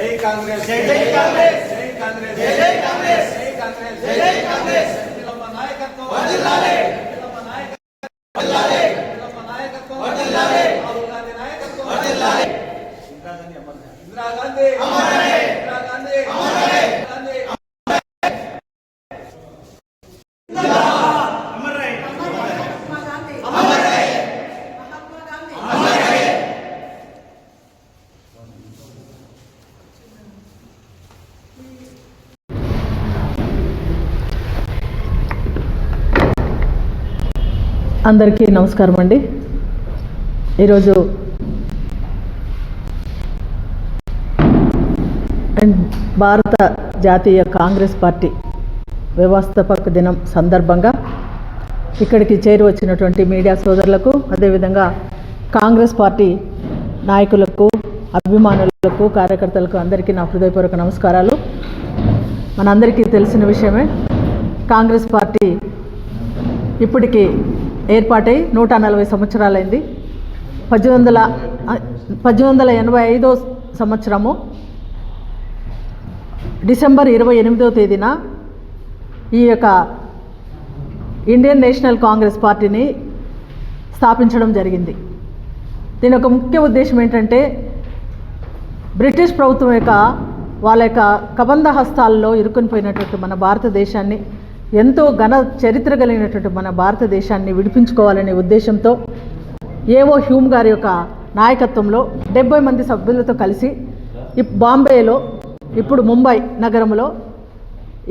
జై కాంగ్రెస్ జై కాంగ్రెస్ జై కాంగ్రెస్ జై కాంగ్రెస్ జై కాంగ్రెస్ జై కాంగ్రెస్ ఇందిరమ్మ నాయకత్వం వర్ధిల్లాలి ఇందిరమ్మ నాయకత్వం వర్ధిల్లాలి ఇందిరమ్మ నాయకత్వం వర్ధిల్లాలి రాహుల్ గాంధీ నాయకత్వం వర్ధిల్లాలి ఇందిరా గాంధీ అమర్ ఇందిరా గాంధీ అమర్ రహే గాంధీ అందరికీ నమస్కారం అండి. ఈరోజు అండ్ భారత జాతీయ కాంగ్రెస్ పార్టీ వ్యవస్థాపక దినం సందర్భంగా ఇక్కడికి చేరి వచ్చినటువంటి మీడియా సోదరులకు అదేవిధంగా కాంగ్రెస్ పార్టీ నాయకులకు అభిమానులకు కార్యకర్తలకు అందరికీ నా హృదయపూర్వక నమస్కారాలు. మనందరికీ తెలిసిన విషయమే కాంగ్రెస్ పార్టీ ఇప్పటికీ ఏర్పాటై నూట నలభై సంవత్సరాలైంది. పద్దెనిమిది వందల పద్దెనిమిది వందల ఎనభై ఐదో సంవత్సరము డిసెంబర్ ఇరవై ఎనిమిదో తేదీన ఈ యొక్క ఇండియన్ నేషనల్ కాంగ్రెస్ పార్టీని స్థాపించడం జరిగింది. దీని యొక్క ముఖ్య ఉద్దేశం ఏంటంటే బ్రిటిష్ ప్రభుత్వం యొక్క వాళ్ళ యొక్క కబంధ హస్తాల్లో ఇరుక్కునిపోయినటువంటి మన భారతదేశాన్ని ఎంతో ఘన చరిత్ర కలిగినటువంటి మన భారతదేశాన్ని విడిపించుకోవాలనే ఉద్దేశంతో ఏవో హ్యూమ్ గారి యొక్క నాయకత్వంలో డెబ్బై మంది సభ్యులతో కలిసి బాంబేలో ఇప్పుడు ముంబై నగరంలో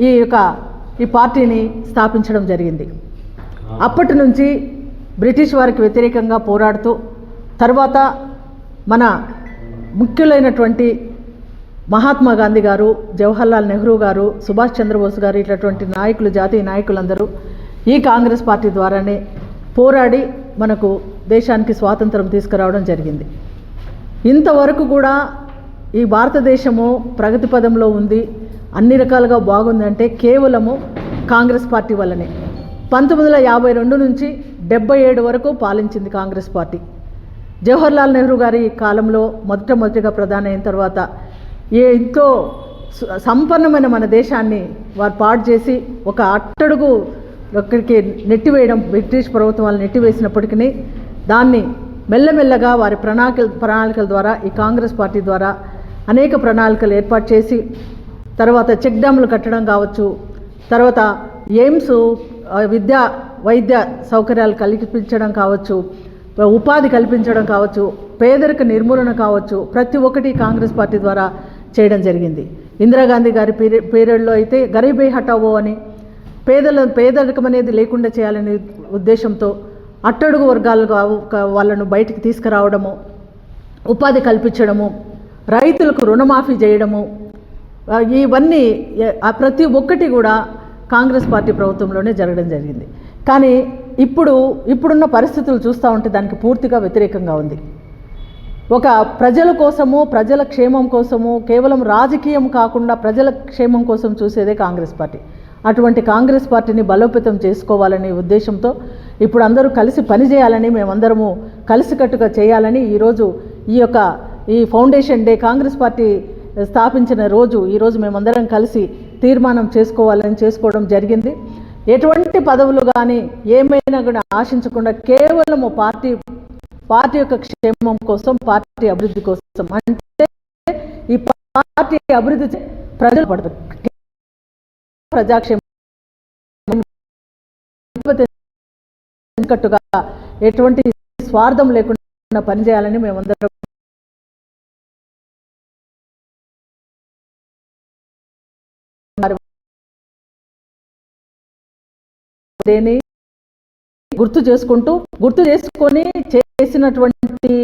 ఈ యొక్క ఈ పార్టీని స్థాపించడం జరిగింది. అప్పటి నుంచి బ్రిటిష్ వారికి వ్యతిరేకంగా పోరాడుతూ తర్వాత మన ముఖ్యులైనటువంటి మహాత్మా గాంధీ గారు జవహర్లాల్ నెహ్రూ గారు సుభాష్ చంద్రబోస్ గారు ఇట్లాంటి నాయకులు జాతీయ నాయకులందరూ ఈ కాంగ్రెస్ పార్టీ ద్వారానే పోరాడి మనకు దేశానికి స్వాతంత్రం తీసుకురావడం జరిగింది. ఇంతవరకు కూడా ఈ భారతదేశము ప్రగతి పదంలో ఉంది. అన్ని రకాలుగా బాగుంది అంటే కేవలము కాంగ్రెస్ పార్టీ వల్లనే. పంతొమ్మిది వందల యాభై రెండు నుంచి డెబ్బై ఏడు వరకు పాలించింది కాంగ్రెస్ పార్టీ. జవహర్లాల్ నెహ్రూ గారి కాలంలో మొట్టమొదటిగా ప్రధాని అయిన తర్వాత ఎంతో సంపన్నమైన మన దేశాన్ని వారు పాడు చేసి ఒక అట్టడుగు ఒక్కడికి నెట్టివేయడం బ్రిటిష్ ప్రభుత్వం వాళ్ళు నెట్టివేసినప్పటికీ దాన్ని మెల్లమెల్లగా వారి ప్రణాళిక ప్రణాళికల ద్వారా ఈ కాంగ్రెస్ పార్టీ ద్వారా అనేక ప్రణాళికలు ఏర్పాటు చేసి తర్వాత చెక్ డ్యాములు కట్టడం కావచ్చు తర్వాత ఎయిమ్స్ విద్యా వైద్య సౌకర్యాలు కల్పించడం కావచ్చు ఉపాధి కల్పించడం కావచ్చు పేదరిక నిర్మూలన కావచ్చు ప్రతి ఒక్కటి కాంగ్రెస్ పార్టీ ద్వారా చేయడం జరిగింది. ఇందిరాగాంధీ గారి పీరియడ్ పీరియడ్లో అయితే గరీబే హటావో అని పేదల పేదరికం అనేది లేకుండా చేయాలనే ఉద్దేశంతో అట్టడుగు వర్గాలు వాళ్ళను బయటికి తీసుకురావడము ఉపాధి కల్పించడము రైతులకు రుణమాఫీ చేయడము ఇవన్నీ ప్రతి ఒక్కటి కూడా కాంగ్రెస్ పార్టీ ప్రభుత్వంలోనే జరగడం జరిగింది. కానీ ఇప్పుడు ఇప్పుడున్న పరిస్థితులు చూస్తూ ఉంటే దానికి పూర్తిగా వ్యతిరేకంగా ఉంది. ఒక ప్రజల కోసము ప్రజల క్షేమం కోసము కేవలం రాజకీయం కాకుండా ప్రజల క్షేమం కోసం చూసేదే కాంగ్రెస్ పార్టీ. అటువంటి కాంగ్రెస్ పార్టీని బలోపేతం చేసుకోవాలనే ఉద్దేశంతో ఇప్పుడు అందరూ కలిసి పనిచేయాలని మేమందరము కలిసికట్టుగా చేయాలని ఈరోజు ఈ యొక్క ఈ ఫౌండేషన్ డే కాంగ్రెస్ పార్టీ స్థాపించిన రోజు ఈరోజు మేమందరం కలిసి తీర్మానం చేసుకోవాలని చేసుకోవడం జరిగింది. ఎటువంటి పదవులు కానీ ఏమైనా కూడా ఆశించకుండా కేవలము పార్టీ పార్టీ యొక్క క్షేమం కోసం పార్టీ అభివృద్ధి కోసం. అంటే ఈ పార్టీ అభివృద్ధి చే- ప్రజలు పడతారు. ప్రజాక్షేమం కట్టుగా ఎటువంటి స్వార్థం లేకుండా పనిచేయాలని మేమందరం దేని గుర్తు చేసుకుంటూ గుర్తు చేసుకొని చేసినటువంటి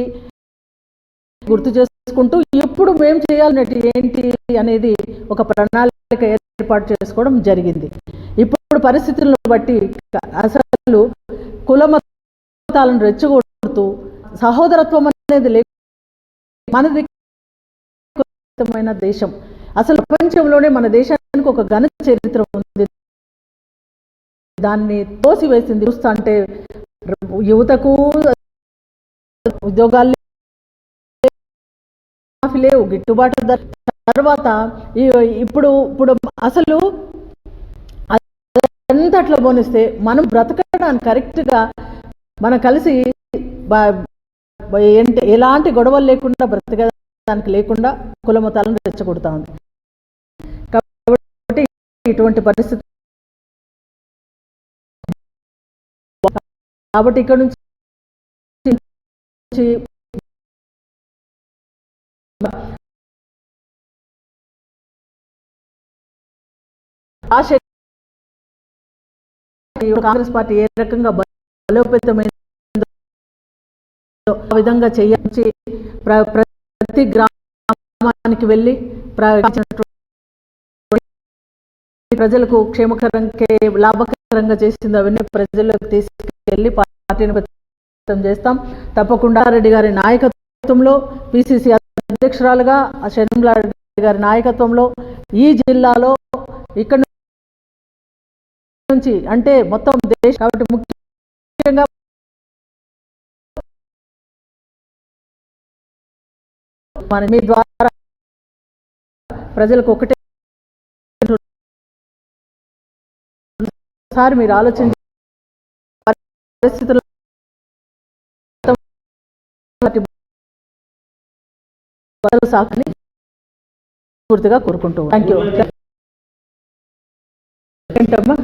గుర్తు చేసుకుంటూ ఎప్పుడు మేము చేయాలన్నట్టు ఏంటి అనేది ఒక ప్రణాళిక ఏర్పాటు చేసుకోవడం జరిగింది. ఇప్పుడు పరిస్థితులను బట్టి అసలు కులమతాలను రెచ్చగొడుతూ సహోదరత్వం అనేది లేదు మనది దేశం. అసలు ప్రపంచంలోనే మన దేశానికి ఒక ఘన చరిత్ర ఉంది. దాన్ని తోసివేసింది. చూస్తా అంటే యువతకు ఉద్యోగాలు మాఫీ లేవు. గిట్టుబాటు తర్వాత ఇప్పుడు ఇప్పుడు అసలు అంతట్లో పోనిస్తే మనం బ్రతకడానికి కరెక్ట్గా మనం కలిసి ఏంటి ఎలాంటి గొడవలు లేకుండా బ్రతకడానికి లేకుండా కుల మతాలను రెచ్చగొడతా. ఉంది కాబట్టి ఇటువంటి పరిస్థితి కాబట్టి ఇక్కడ నుంచి ఆ శక్తి కాంగ్రెస్ పార్టీ ఏ రకంగా బలోపేతమైందో ఆ విధంగా చేయించి ప్రతి గ్రామానికి వెళ్ళి ప్రజలకు క్షేమకరంగా లాభకరంగా చేసింది అవన్నీ ప్రజలకు వెళ్ళి పార్టీని బలోపేతం చేస్తాం. తప్పకుండా రెడ్డి గారి నాయకత్వంలో పిసిసి అధ్యక్షురాలుగా ఆ షర్మిలా రెడ్డి గారి నాయకత్వంలో ఈ జిల్లాలో ఇక్కడ నుంచి అంటే మొత్తం దేశ కాబట్టి ముఖ్యంగా మన మీ ద్వారా ప్రజలకు ఒకటే సార్ మీరు ఆలోచించి పరిస్థితుల్లో బదులు సాకని పూర్తిగా కోరుకుంటూ థ్యాంక్ యూ ఏంటమ్మా?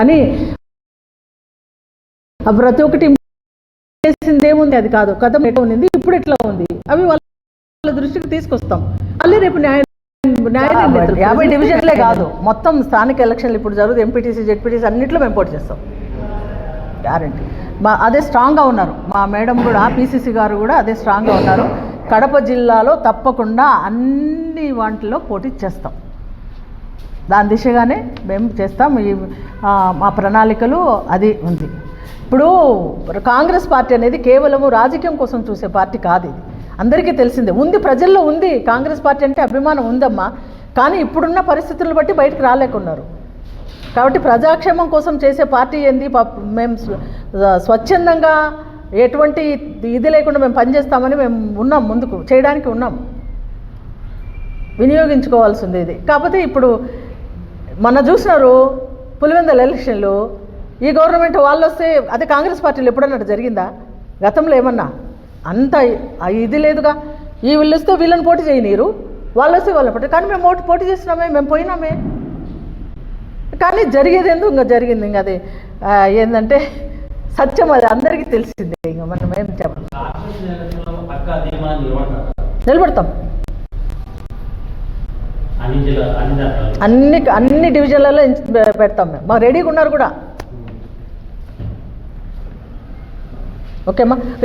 కానీ ప్రతి ఒక్కటి చేసింది ఏముంది అది కాదు. కథ ఎట్లా ఉంది ఇప్పుడు ఎట్లా ఉంది? అవి వాళ్ళ దృష్టికి తీసుకొస్తాం. మళ్ళీ రేపు న్యాయ. యాభై డివిజన్లే కాదు. మొత్తం స్థానిక ఎలక్షన్లు ఇప్పుడు జరుగుతుంది ఎంపీటీసీ జెడ్పీటీసీ అన్నింటిలో మేము పోటీ చేస్తాం. గ్యారంటీ మా అదే స్ట్రాంగ్గా ఉన్నారు. మా మేడం కూడా పీసీసీ గారు కూడా అదే స్ట్రాంగ్గా ఉన్నారు. కడప జిల్లాలో తప్పకుండా అన్ని వాటిల్లో పోటీ చేస్తాం. దాని దిశగానే మేము చేస్తాం. ఈ మా ప్రణాళికలు అది ఉంది. ఇప్పుడు కాంగ్రెస్ పార్టీ అనేది కేవలము రాజకీయం కోసం చూసే పార్టీ కాదు ఇది. అందరికీ తెలిసిందే. ఉంది ప్రజల్లో ఉంది కాంగ్రెస్ పార్టీ అంటే అభిమానం ఉందమ్మా. కానీ ఇప్పుడున్న పరిస్థితులను బట్టి బయటకు రాలేకున్నారు. కాబట్టి ప్రజాక్షేమం కోసం చేసే పార్టీ ఏంది? ప- మేము స్వచ్ఛందంగా ఎటువంటి ఇది లేకుండా మేము పనిచేస్తామని మేము ఉన్నాం ముందుకు చేయడానికి ఉన్నాం. వినియోగించుకోవాల్సింది ఇది. కాకపోతే ఇప్పుడు మన చూసినారు పులివెందల ఎలక్షన్లు ఈ గవర్నమెంట్ వాళ్ళు వస్తే అదే కాంగ్రెస్ పార్టీలు ఎప్పుడన్నా జరిగిందా? గతంలో ఏమన్నా? అంత ఇది లేదుగా. ఈ వీళ్ళు వస్తే వీళ్ళని పోటీ చేయనీరు. వాళ్ళు వస్తే వాళ్ళని పోటీ కానీ మేము ఓటు పోటీ చేసినామే మేము పోయినామే. కానీ జరిగేది ఎందుకు ఇంకా జరిగింది ఇంకా అది ఏంటంటే సత్యం అది అందరికీ తెలిసిందే ఇంకా మనం ఏం చెప్పాలి. నిలబడతాం. అన్ని అన్ని డివిజన్లలో పెడతాం మేము. మా రెడీగా ఉన్నారు కూడా. ఓకేమ్మా? వీళ్ళు